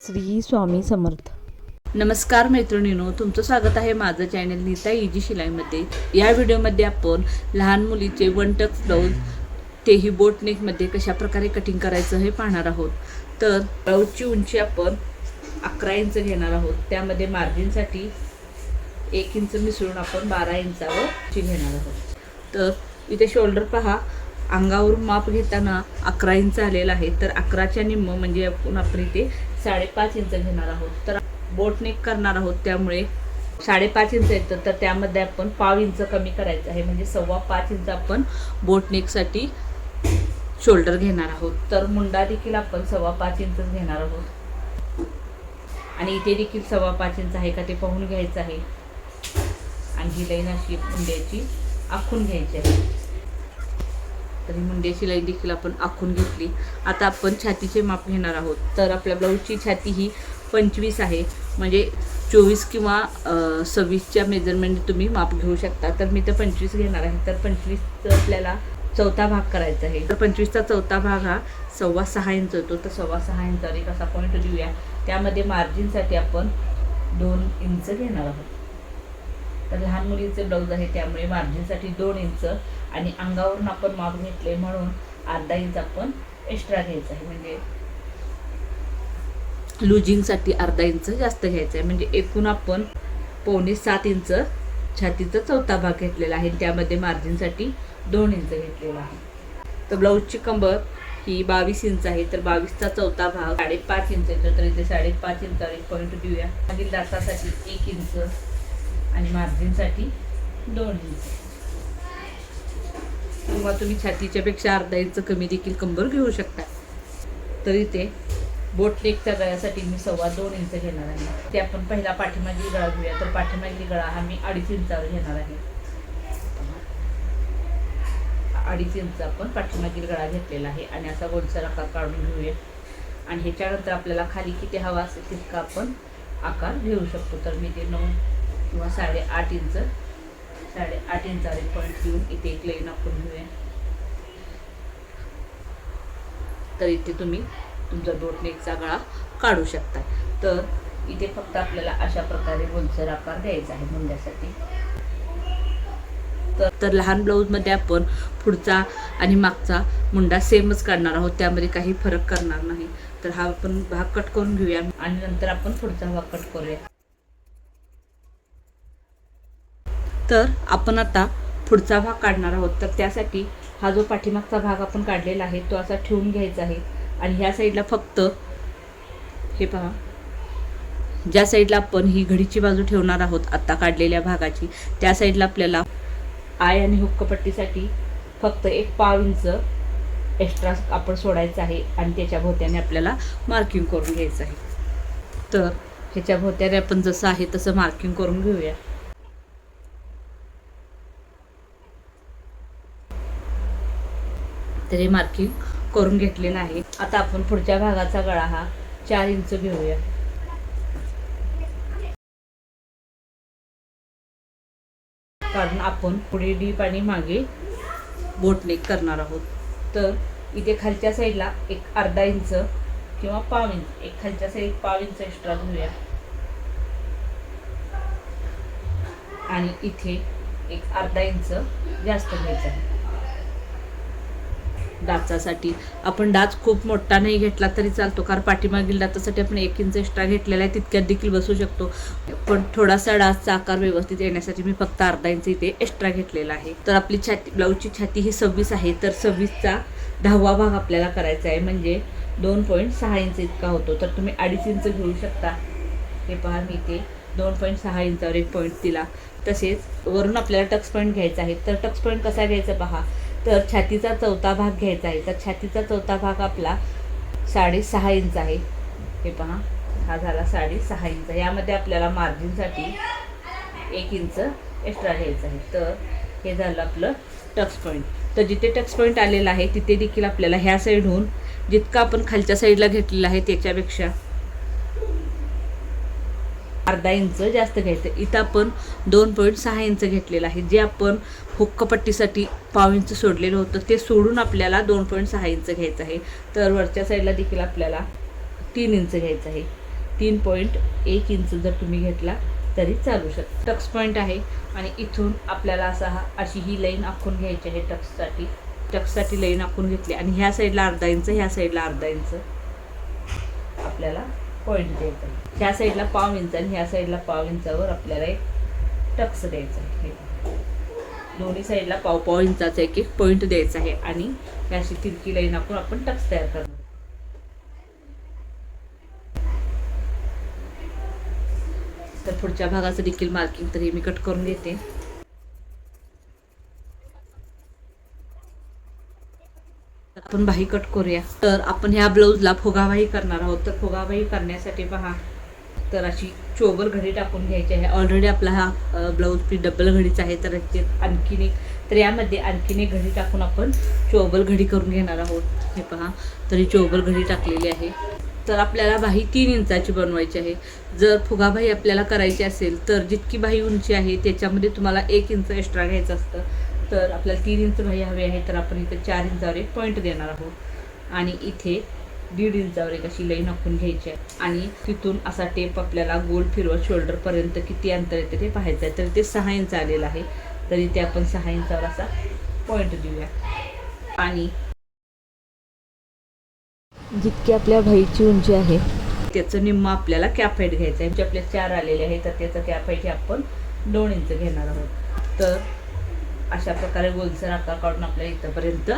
श्री स्वामी समर्थ. नमस्कार मैत्रिणींनो तुमचं स्वागत आहे माझं चॅनल नीता इजी शिलाईमध्ये. या व्हिडिओमध्ये आपण लहान मुलीचे वन ब्लाऊज तेही बोटनेकमध्ये कशाप्रकारे कशा प्रकारे कटिंग करायचं हे पाहणार आहोत. तर ब्लाऊजची उंची आपण अकरा इंच घेणार आहोत. त्यामध्ये मार्जिनसाठी एक इंच मिसळून आपण बारा इंचावर ची घेणार आहोत. तर इथे शोल्डर पहा. अंगावरून माप घेताना अकरा इंच आलेला आहे. तर अकराच्या निम्म म्हणजे आपण आपण इथे साडेपाच इंच घेणार आहोत. तर बोटनेक करणार आहोत त्यामुळे साडेपाच इंच येतं तर त्यामध्ये आपण पाव इंच कमी करायचं आहे. म्हणजे सव्वा पाच इंच आपण बोटनेकसाठी शोल्डर घेणार आहोत. तर मुंडा देखील आपण सव्वा पाच इंचच घेणार आहोत. आणि इथे देखील सव्वा पाच इंच आहे का ते पाहून घ्यायचं आहे. आणि ही लाईन अशी मुंड्याची आखून घ्यायची आहे. तर ही मुंड्या शिलाई देखील आपण आखून घेतली. आता आपण छातीचे माप घेणार आहोत. तर आपल्या ब्लाऊजची छाती ही पंचवीस आहे. म्हणजे चोवीस किंवा सव्वीसच्या मेजरमेंट तुम्ही माप घेऊ शकता. तर मी तर पंचवीस घेणार आहे. तर पंचवीसचं आपल्याला चौथा भाग करायचा आहे. तर पंचवीसचा चौथा भाग हा सव्वा सहा इंच होतो. तर सव्वा सहा इंचावर एक असा पॉईंट देऊया त्यामध्ये मार्जिनसाठी आपण दोन इंच घेणार आहोत. तर लहान मुलीचे ब्लाऊज आहे त्यामुळे मार्जिनसाठी दोन इंच. आणि अंगावरून आपण माप घेतले म्हणून अर्धा इंच आपण एक्स्ट्रा घ्यायचं आहे. म्हणजे लुजिंगसाठी अर्धा इंच जास्त घ्यायचं आहे म्हणजे एकूण आपण पावणे सात इंच छातीचा चौथा भाग घेतलेला आहे. त्यामध्ये मार्जिनसाठी दोन इंच घेतलेला आहे. तर ब्लाऊजची कंबर ही बावीस इंच आहे. तर बावीसचा चौथा भाग साडेपाच इंच येतो तर इथे साडेपाच इंचावर एक पॉईंट देऊया. मागील दातासाठी एक इंच आणि मार्जिनसाठी दोन इंच. किंवा तुम्ही छातीच्यापेक्षा अर्धा इंच कमी देखील कंबर घेऊ शकता. तरी ते बोटनेकच्या गळ्यासाठी मी सव्वा दोन इंच घेणार आहे. ते आपण पहिला पाठीमागील गळा घेऊया. तर पाठीमागील गळा हा मी अडीच इंचावर घेणार आहे. अडीच इंच आपण पाठीमागील गळा घेतलेला आहे. आणि असा गोलसर आकार काढून घेऊया. आणि ह्याच्यानंतर आपल्याला खाली किती हवा असेल तितका आपण आकार घेऊ शकतो. तर मी ते नऊ किंवा साडेआठ इंच साडेआठ इंचावर एक पॉईंट घेऊन इथे एक लाईन आपण घेऊया. तर इथे तुम्ही तुमचा डोट गळा काढू शकता. तर इथे फक्त आपल्याला अशा प्रकारे गोलसर आकार द्यायचा आहे मुंड्यासाठी तर तर लहान ब्लाऊजमध्ये आपण पुढचा आणि मागचा मुंडा सेमच काढणार आहोत. त्यामध्ये काही फरक करणार नाही. तर हा आपण भाग कट करून घेऊया आणि नंतर आपण पुढचा भाग कट करूया. तर आपण आता पुढचा भाग काढणार आहोत. तर त्यासाठी हा जो पाठीमागचा भाग आपण काढलेला आहे तो असा ठेवून घ्यायचा आहे. आणि ह्या साईडला फक्त हे पहा ज्या साईडला आपण ही घडीची बाजू ठेवणार आहोत आत्ता काढलेल्या भागाची त्या साईडला आपल्याला आय आणि हुक्कपट्टीसाठी फक्त एक पाव इंच एक्स्ट्रा आपण सोडायचं आहे आणि त्याच्या भोवत्याने आपल्याला मार्किंग करून घ्यायचं आहे. तर ह्याच्या भोवत्याने आपण जसं आहे तसं मार्किंग करून घेऊया. तर हे मार्किंग करून घेतलेलं आहे आता आपण पुढच्या भागाचा गळा हा चार इंच घेऊया. कारण आपण पुढे डीप आणि मागे बोटनेक करणार आहोत. तर इथे खालच्या साईडला एक अर्धा इंच किंवा पाव इंच एक खालच्या साईड पाव इंच एक्स्ट्रा घेऊया. आणि इथे एक अर्धा इंच जास्त घ्यायचं आहे. डाचासाठी आपण डाच खूप मोठा नाही घेतला तरी चालतो. कारण पाठीमागील डाचासाठी आपण एक इंच एक्स्ट्रा घेतलेला आहे तितक्यात देखील बसू शकतो. पण थोडासा डाचचा आकार व्यवस्थित येण्यासाठी मी फक्त अर्धा इंच इथे एक्स्ट्रा घेतलेला आहे. तर आपली छाती ब्लाऊजची छाती ही सव्वीस आहे तर सव्वीसचा दहावा भाग आपल्याला करायचा आहे. म्हणजे दोन पॉईंट सहा इंच इतका होतो. तर तुम्ही अडीच इंच घेऊ शकता. हे पहा मी इथे दोन पॉईंट सहा इंचावर एक पॉईंट दिला. तसेच वरून आपल्याला टक्स पॉईंट घ्यायचा आहे. तर टक्स पॉईंट कसा घ्यायचा पहा? तर छातीचा चौथा भाग घ्यायचा आहे. तर छातीचा चौथा भाग आपला साडेसहा इंच आहे. हे पहा हा झाला साडेसहा इंच. यामध्ये आपल्याला मार्जिनसाठी एक इंच एक्स्ट्रा घ्यायचं आहे. तर हे झालं आपलं टक्स पॉईंट तर जिथे टक्स पॉईंट आलेला आहे तिथे देखील आपल्याला ह्या साईडहून जितका आपण खालच्या साईडला घेतलेला आहे त्याच्यापेक्षा अर्धा इंच जास्त घ्यायचं. इथं आपण दोन पॉईंट सहा इंच घेतलेलं आहे. जे आपण हुक्कपट्टीसाठी पाव इंच सोडलेलं होतं ते सोडून आपल्याला दोन पॉईंट सहा इंच घ्यायचं आहे. तर वरच्या साईडला देखील आपल्याला तीन इंच घ्यायचं आहे. तीन पॉईंट एक इंच जर तुम्ही घेतला तरी चालू शकतो. टक्स पॉईंट आहे आणि इथून आपल्याला असा हा अशी ही लाईन आखून घ्यायची आहे टक्ससाठी. टक्ससाठी लाईन आखून घेतली. आणि ह्या साईडला अर्धा इंच ह्या साईडला अर्धा इंच आपल्याला पॉईंट द्यायचा. ह्या साईडला पाव इंच आणि ह्या साईडला पाव इंचावर आपल्याला एक टक्स द्यायचा आहे. दोन्ही साईडला पाव पाव इंचाचा एक एक पॉईंट द्यायचा आहे आणि अशी तिरकी लाईन आपण आपण टक्स तयार करणार तर पुढच्या भागाचं देखील मार्किंग तर हे मी कट करून घेते आपण बाही कट करूया. तर आपण ह्या ब्लाऊजला फुगाबाही करणार आहोत. तर फुगाबाही करण्यासाठी पहा तर अशी चोबल घडी टाकून घ्यायची आहे. ऑलरेडी आपला हा ब्लाऊज पीस डबल घडीचा आहे. तर आणखीन एक तर यामध्ये आणखीन एक घडी टाकून आपण चोबल घडी करून घेणार आहोत. हे पहा तर ही चोबल घडी टाकलेली आहे. तर आपल्याला बाही तीन इंचाची बनवायची आहे. जर फुगाबाई आपल्याला करायची असेल तर जितकी बाही उंची आहे त्याच्यामध्ये तुम्हाला एक इंच एक्स्ट्रा घ्यायचं असतं. तर आपल्याला तीन इंच भाई हवी आहे तर आपण इथे चार इंचावर एक पॉईंट देणार आहोत. आणि इथे दीड इंचावर एक अशी लई आखून घ्यायची आहे. आणि तिथून असा टेप आपल्याला गोल फिरवत शोल्डरपर्यंत किती अंतर येते ते पाहायचं आहे. तर ते सहा इंच आलेलं आहे. तर इथे आपण सहा इंचावर असा पॉईंट देऊया. आणि जितकी आपल्या भाईची उंची आहे त्याचं निम्मा आपल्याला कॅप हाईट घ्यायचं आहे. म्हणजे आपल्या चार आलेले आहे तर त्याचं कॅप हाईट हे आपण दोन इंच घेणार आहोत. तर अशा प्रकारे गोलसर आकार काढून आपल्याला इथंपर्यंत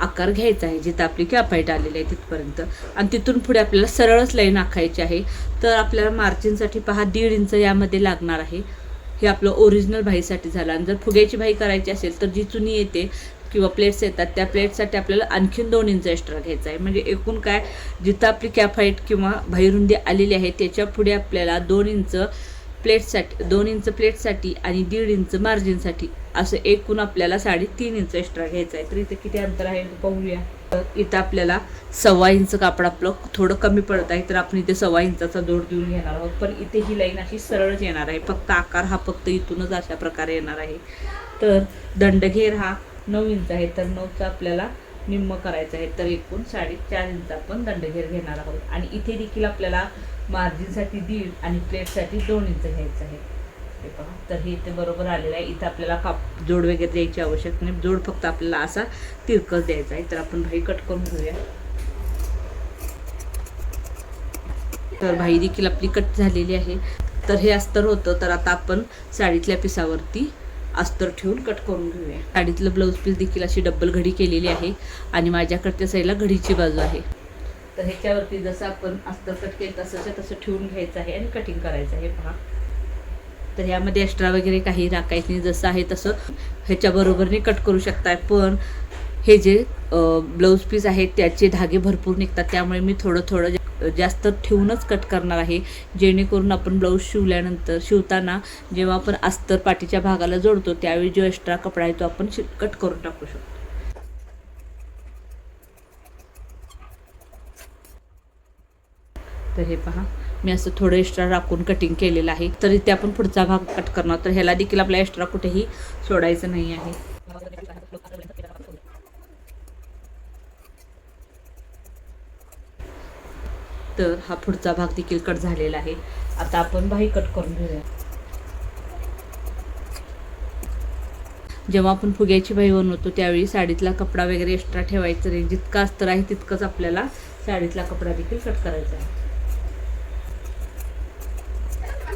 आकार घ्यायचा आहे. जिथं आपली कॅपाईट आलेली आहे तिथपर्यंत. आणि तिथून पुढे आपल्याला सरळच लाईन आखायची आहे. तर आपल्याला मार्जिनसाठी पहा दीड इंच यामध्ये लागणार आहे. हे आपलं ओरिजिनल भाईसाठी झालं. आणि जर फुग्याची भाई करायची असेल तर जी चुनी येते किंवा प्लेट्स येतात त्या प्लेटसाठी आपल्याला आणखीन दोन इंच एक्स्ट्रा घ्यायचा आहे. म्हणजे एकूण काय जिथं आपली कॅफाईट किंवा भाईरुंदी आलेली आहे त्याच्या पुढे आपल्याला दोन इंच प्लेटसाठी दोन इंच प्लेटसाठी आणि दीड इंच मार्जिनसाठी असं एकूण आपल्याला साडेतीन इंच एक्स्ट्रा घ्यायचं आहे. तर इथं किती अंतर आहे पाहूया. तर इथं आपल्याला सव्वा इंच कापड आपलं थोडं कमी पडत आहे तर आपण इथे सव्वा इंचाचा जोड देऊन घेणार आहोत. पण इथे ही लाईन अशी सरळच येणार आहे. फक्त आकार हा फक्त इथूनच अशा प्रकारे येणार आहे. तर दंडघेर हा नऊ इंच आहे. तर नऊचा आपल्याला निम्म करायचं आहे. तर एकूण साडेचार इंच आपण दंडघेर घेणार आहोत. आणि इथे देखील आपल्याला मार्जिनसाठी दीड आणि प्लेटसाठी दोन इंच घ्यायचं आहे. ते पहा. तर हे इथे बरोबर आलेलं आहे. इथं आपल्याला काप जोड वगैरे द्यायची आवश्यक नाही. जोड फक्त आपल्याला असा तिरकस द्यायचा आहे. तर आपण भाई कट करून घेऊया. तर भाई देखील आपली कट झालेली आहे. तर हे अस्तर होतं. तर आता आपण साडीतल्या पिसावरती अस्तर ठेवून कट करून घेऊया. साडीतलं ब्लाऊज पीस देखील अशी डब्बल घडी केलेली आहे. आणि माझ्याकडच्या साईडला घडीची बाजू आहे. तर ह्याच्यावरती जसं आपण अस्तर कट केलं तसंच्या तसं ठेवून घ्यायचं आहे आणि कटिंग करायचं आहे पहा. तर ह्यामध्ये एक्स्ट्रा वगैरे काही राखायचं नाही जसं आहे तसं ह्याच्याबरोबरने कट करू शकताय. पण हे जे ब्लाऊज पीस आहेत त्याचे धागे भरपूर निघतात. त्यामुळे मी थोडं थोडं जास्त ठेवूनच कट करणार आहे. जेणेकरून आपण ब्लाऊज शिवल्यानंतर शिवताना जेव्हा आपण अस्तर पाठीच्या भागाला जोडतो त्यावेळी जो एक्स्ट्रा कपडा आहे तो आपण शि- कट करून टाकू शकतो. तर हे पहा. मी असं थोडं एक्स्ट्रा राखून कटिंग केलेलं आहे. तर इथे आपण पुढचा भाग कट करणार. तर ह्याला देखील आपला एक्स्ट्रा कुठेही सोडायचं नाही आहे. तर हा पुढचा भाग देखील कट झालेला आहे. आता आपण बाही कट करून घेऊया. जेव्हा आपण फुग्याची बाही बनवतो त्यावेळी साडीतला कपडा वगैरे एक्स्ट्रा ठेवायचा नाही. जितका अस्तर आहे तितकंच आपल्याला साडीतला कपडा देखील कट करायचा आहे.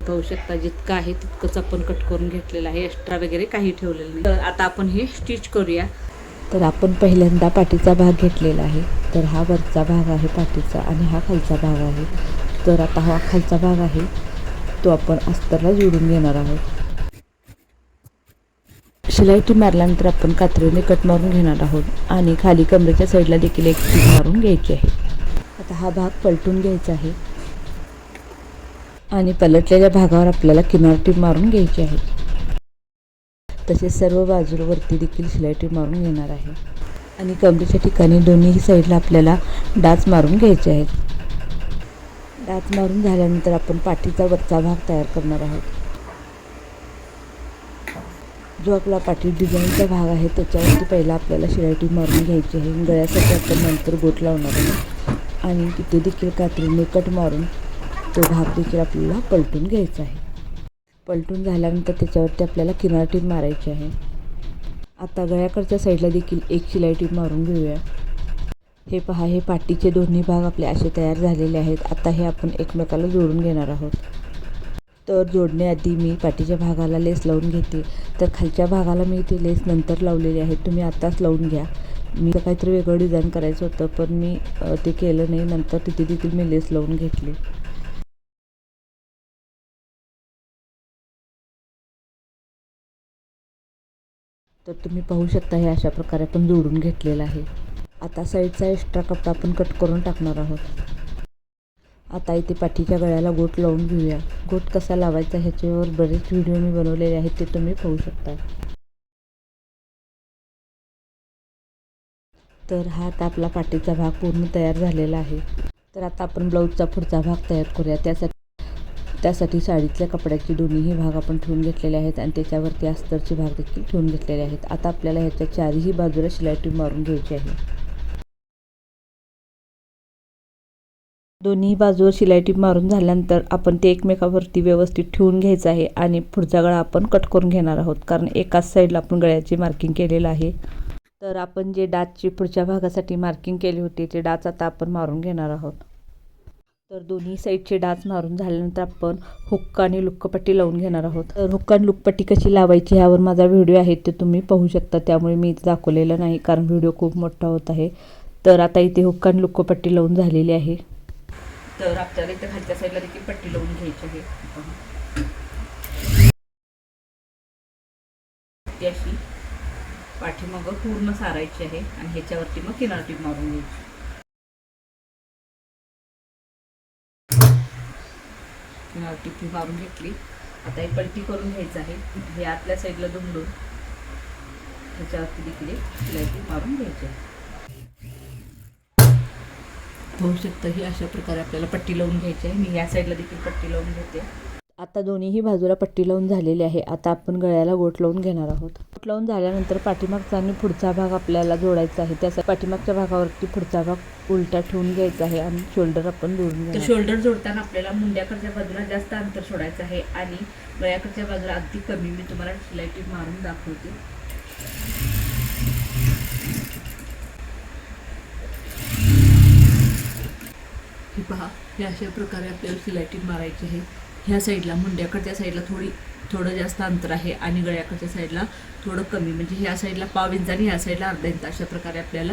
पाहू शकता जितकं आहे तितकंच आपण कट करून घेतलेलं आहे. एक्स्ट्रा वगैरे काही ठेवलेलं नाही. तर आता आपण हे स्टिच करूया. तर आपण पहिल्यांदा पाठीचा भाग घेतलेला आहे. तर हा वरचा भाग आहे पाठीचा आणि हा खालचा भाग आहे. तर आता हा खालचा भाग आहे तो आपण अस्तरला जोडून घेणार आहोत. शिलाई मारल्यानंतर आपण कात्रीने कट मारून घेणार आहोत आणि खाली कमरेच्या साईडला देखील एक मारून घ्यायची आहे. आता हा भाग पलटून घ्यायचा आहे. आणि पलटलेल्या भागावर आपल्याला किनारटी मारून घ्यायची आहे. तसेच सर्व बाजूवरती देखील शिलाई टीप मारून घेणार आहे. आणि कमरेच्या ठिकाणी दोन्ही साईडला आपल्याला डाच मारून घ्यायचे आहेत. डाच मारून झाल्यानंतर आपण पाठीचा वरचा भाग तयार करणार आहोत. जो आपला पाठी डिझाईनचा भाग आहे त्याच्यावरती पहिला आपल्याला शिलाई टीप मारून घ्यायची आहे. गळ्यासाठी आपण नंतर गोट लावणार आहे आणि तिथे देखील कात्रीने कट मारून तो भाग देखील आपल्याला पलटून घ्यायचा आहे. पलटून झाल्यानंतर त्याच्यावरती आपल्याला किनार टीप मारायची आहे. आता गळ्याकडच्या साईडला देखील एक शिलाई टीप मारून घेऊया. हे पहा हे पाटीचे दोन्ही भाग आपले असे तयार झालेले आहेत. आता हे आपण एकमेकाला जोडून घेणार आहोत. तर जोडण्याआधी मी पाठीच्या भागाला लेस लावून घेते. तर खालच्या भागाला मी इथे लेस नंतर लावलेली आहे. तुम्ही आत्ताच लावून घ्या. मी तर काहीतरी वेगळं डिझाईन करायचं होतं पण मी ते केलं नाही. नंतर तिथे देखील मी लेस लावून घेतली. तर तुम्ही पाहू शकता हे अशा प्रकारे आपण जोडून घेतलेलं आहे. आता साईडचा एक्स्ट्रा कपडा आपण कट करून टाकणार आहोत. आता इथे पाठीच्या गळ्याला गोट लावून घेऊया. गोट कसा लावायचा ह्याच्यावर बरेच व्हिडिओ मी बनवलेले आहेत ते तुम्ही पाहू शकता. तर हा आता आपला पाठीचा भाग पूर्ण तयार झालेला आहे. तर आता आपण ब्लाऊजचा पुढचा भाग तयार करूया. त्यासाठी त्यासाठी साडीतल्या कपड्याचे दोन्हीही भाग आपण ठेवून घेतलेले आहेत आणि त्याच्यावरती अस्तरचे भाग देखील ठेवून घेतलेले आहेत. आता आपल्याला ह्याच्या चारही बाजूला शिलाई टीप मारून घ्यायची आहे. दोन्ही बाजूवर शिलाई टीप मारून झाल्यानंतर आपण ते एकमेकावरती व्यवस्थित ठेवून घ्यायचं आहे आणि पुढचा गळा आपण कट करून घेणार आहोत कारण एकाच साईडला आपण गळ्याची मार्किंग केलेलं आहे. तर आपण जे डाचची पुढच्या भागासाठी मार्किंग केले होते ते डाच आता आपण मारून घेणार आहोत. तर दोन्ही साईडचे डाच मारून झाल्यानंतर आपण हुक्क आणि लुक्कपट्टी लावून घेणार आहोत. तर हुक्क आणि लुक्कपट्टी कशी लावायची ह्यावर माझा व्हिडिओ आहे ते तुम्ही पाहू शकता. त्यामुळे मी इथे दाखवलेलं नाही कारण व्हिडिओ खूप मोठा होत आहे. तर आता इथे हुक्क आणि लुक्कपट्टी लावून झालेली आहे. तर आपल्याला इथे खालच्या साईडला देखील पट्टी लावून घ्यायची आहे. ती अशी पाठीमागं पूर्ण सारायची आहे आणि ह्याच्यावरती मग किनारटी मारून घ्यायची. टीप मारून घेतली. आता ही पलटी करून घ्यायचं आहे. हे आतल्या साईडला दुमडून ह्याच्यावरती देखील एक मारून घ्यायची आहे. होऊ शकतं ही अशा प्रकारे आपल्याला पट्टी लावून घ्यायची आहे. मी या साईडला देखील पट्टी लावून घेते. आता दोन्हीही बाजूला पट्टी लावून झालेली आहे. आता आपण गळ्याला गोट लावून घेणार आहोत. गोट लावून झाल्यानंतर पाठीमागचा आणि पुढचा भाग आपल्याला जोडायचा आहे. त्याचा पाठीमागच्या भागावरती पुढचा भाग उलटा ठेवून घ्यायचा आहे आणि शोल्डर आपण जोडून शोल्डर जोडताना आपल्याला मुंड्याकडच्या बाजूला जास्त अंतर सोडायचं आहे आणि गळ्याकडच्या बाजूला अगदी कमी. मी तुम्हाला शिलाई टीप मारून दाखवते. हे पहा हे अशा प्रकारे आपल्याला टीप मारायची आहे. ह्या साईडला मुंड्याकडच्या साईडला थोडी थोडं जास्त अंतर आहे आणि गळ्याकडच्या साईडला थोडं कमी. म्हणजे ह्या साईडला पाव इंच आणि ह्या साईडला अर्धा इंच अशा प्रकारे आपल्याला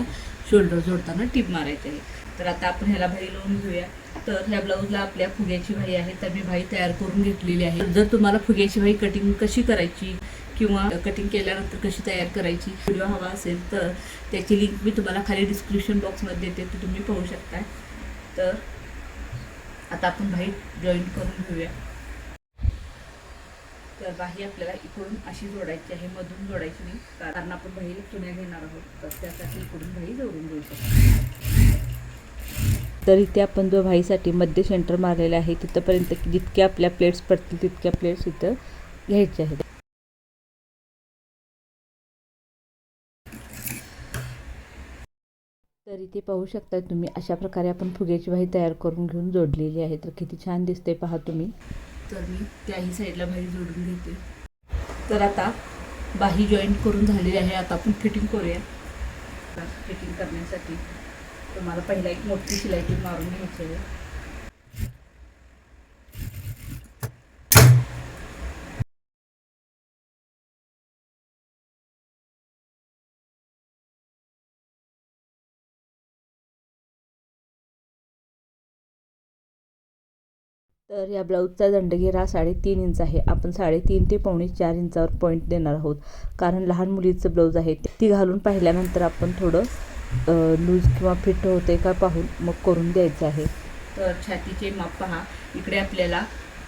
शोल्डर जोडताना टीप मारायची आहे. तर आता आपण ह्याला भाई लावून घेऊया. तर ह्या ब्लाऊजला आपल्या फुग्याची भाई आहे तर मी भाई तयार करून घेतलेली आहे. जर तुम्हाला फुग्याची भाई कटिंग कशी करायची किंवा कटिंग केल्यानंतर कशी तयार करायची व्हिडिओ हवा असेल तर त्याची लिंक मी तुम्हाला खाली डिस्क्रिप्शन बॉक्समध्ये देते ते तुम्ही पाहू शकता. तर आता आपण बाई जॉईन करून घेऊया. तर बाही आपल्याला इकडून अशी जोडायची आहे मधून जोडायची नाही कारण आपण बाहीला चुन्या घेणार आहोत. तर त्यासाठी इकडून बाही जोडून घेऊ शकतो. तर इथे आपण जो भाईसाठी मध्य सेंटर मारलेलं आहे तिथंपर्यंत जितक्या आपल्या प्लेट्स पडतील तितक्या प्लेट्स इथं घ्यायच्या आहेत. तर इथे पाहू शकता तुम्ही. अशा प्रकारे आपण फुग्याची बाही तयार करून घेऊन जोडलेली आहे. तर किती छान दिसते पहा तुम्ही. तर मी त्याही साईडला बाही जोडून घेते. तर आता बाही जॉईंट करून झालेली आहे. आता आपण फिटिंग करूया. फिटिंग करण्यासाठी तुम्हाला पहिला एक मोठी शिलाई मारून घ्यायची आहे. तर या ब्लाऊजचा दंडघेरा साडेतीन इंच आहे. आपण साडेतीन ते पावणे चार इंचावर पॉईंट देणार आहोत. कारण लहान मुलीचं ब्लाऊज आहे ती घालून पाहिल्यानंतर आपण थोडं लूज किंवा फिट होते का पाहून मग करून द्यायचं आहे. तर छातीचे माप पहा. इकडे आपल्याला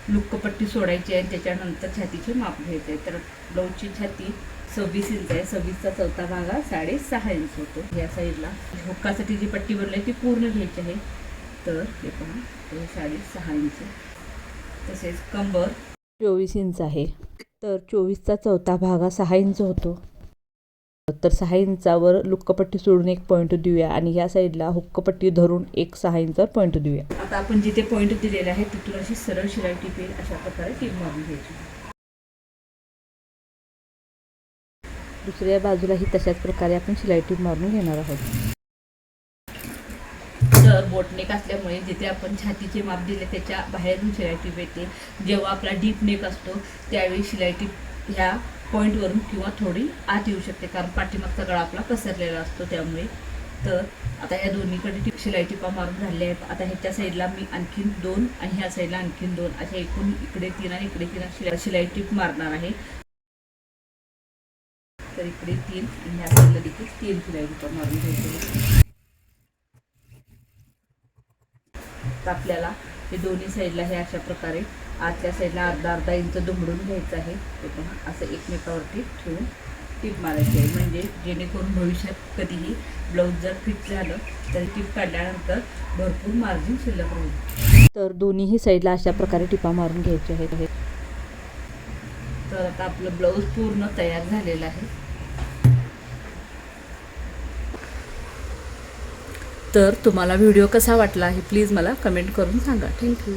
लुक्कपट्टी सोडायची आहे. त्याच्यानंतर छातीचे माप घ्यायचे आहे. तर ब्लाऊजची छाती सव्वीस इंच आहे. सव्वीसचा चौथा भाग हा साडेसहा इंच होतो. या साईडला हुक्कासाठी जी पट्टी बनली आहे ती पूर्ण घ्यायची आहे. तर हे पहा. साडेसहा इंच तसेच कंबर. चोवीस इंच आहे. तर चोवीसचा चौथा भाग हा सहा इंच होतो. तर सहा इंचावर लुक्कपट्टी सोडून एक पॉईंट देऊया आणि या साईडला हुक्कपट्टी धरून एक सहा इंचावर पॉईंट देऊया. आता आपण जिथे पॉईंट दिलेले आहे तिथून अशी सरळ शिलाई टिप येईल अशा प्रकारे टिप मारून घ्यायची. दुसऱ्या बाजूलाही तशाच प्रकारे आपण शिलाई टीप मारून घेणार आहोत. तर असल्यामुळे जिथे आपण छातीचे माप दिले त्याच्या बाहेरून शिलाई टीप येते जेव्हा आपला डीप नेक असतो त्यावेळी शिलाई टीप ह्या पॉईंटवरून किंवा थोडी आत येऊ शकते. कारण पाठीमागचा गळा आपला पसरलेला असतो त्यामुळे. तर आता ह्या दोन्हीकडे टिप शिलाई टिपा मारून झाल्या आहेत. आता ह्याच्या साईडला मी आणखीन दोन आणि ह्या साईडला आणखीन दोन. अशा एकूण इकडे तीन आणि इकडे तीन शिलाई शिलाई टिप मारणार आहे. तर इकडे तीन आणि ह्या साईडला देखील तीन शिलाई टिपा मारून घ्यायचे तर आपल्याला. हे दोन्ही साईडला हे अशा प्रकारे आतल्या साईडला अर्धा अर्धा इंच दुमडून घ्यायचं आहे. ते पण असं एकमेकावरती ठेवून टीप मारायची आहे. म्हणजे जेणेकरून भविष्यात कधीही ब्लाऊज जर फिट झालं तर टीप काढल्यानंतर भरपूर मार्जिन शिल्लक राहील. तर दोन्हीही साईडला अशा प्रकारे टिपा मारून घ्यायच्या आहेत. तर आता आपलं ब्लाऊज पूर्ण तयार झालेलं आहे. तर तुम्हाला व्हिडिओ कसा वाटला हे प्लीज मला कमेंट करून सांगा. थँक्यू.